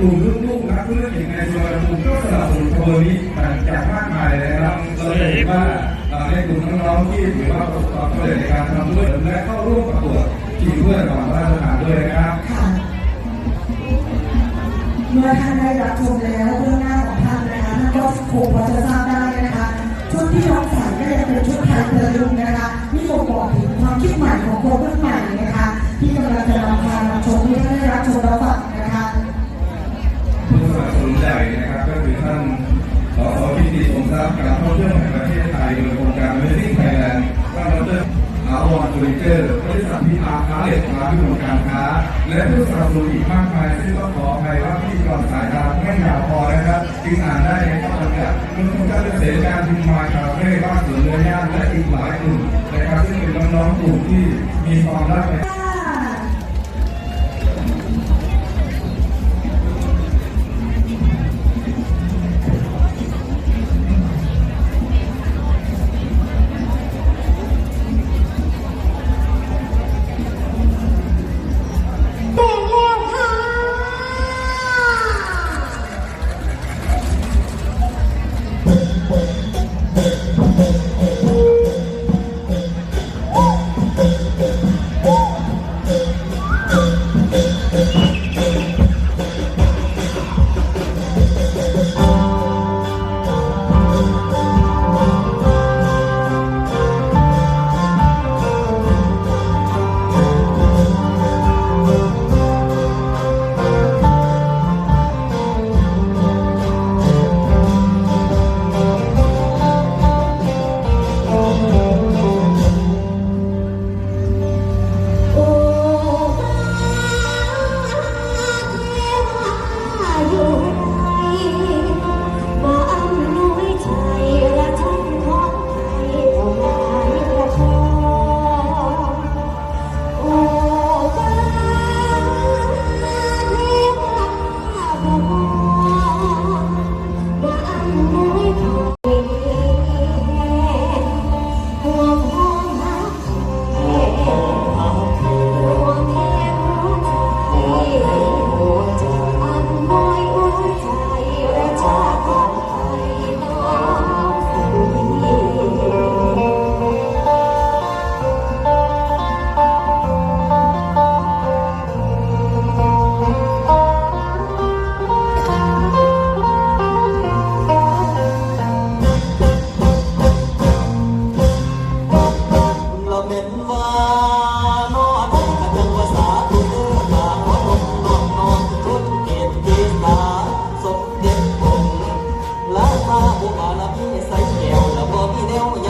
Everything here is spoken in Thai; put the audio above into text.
กลุ่มลูกๆนักธุรกิจในสุวรรณภูมิก็สนับสนุนขบวนนี้จากมากมายเลยนะครับเราจะเห็นว่าในกลุ่มน้องๆที่ถือว่าประสบความสำเร็จในการทำด้วยและเข้าร่วมประกวดทีมเพื่อนของราชการด้วยนะครับเมื่อท่านได้รับชมแล้วเรื่องหน้าของท่านนะคะท่านก็คงพอจะทราบได้นะคะชุดที่น้องใส่ก็ยังเป็นชุดไทยเพลินนะคะนี่บ่งบอกถึงความคิดใหม่ของคนรุ่นใหม่ อริเจอร์บริษัทพิพารค้าเหล็กมาพิบูลการค้า และผู้สนับสนุนอีกมากมายซึ่งต้องขออภัยว่าพี่ก่อนสายตาไม่ยาวพอนะครับจึงอ่านได้ในข้อจำกัดคุณคงจะเป็นเสรีการพิมพ์มาคาเฟ่บ้านสวนเนื้อย่างและอีกหลายกลุ่มนะครับซึ่งเป็นน้องๆกลุ่มที่มีความรักในาพาลับาลมีใส่แก้วแล้วบ่มีแนวยั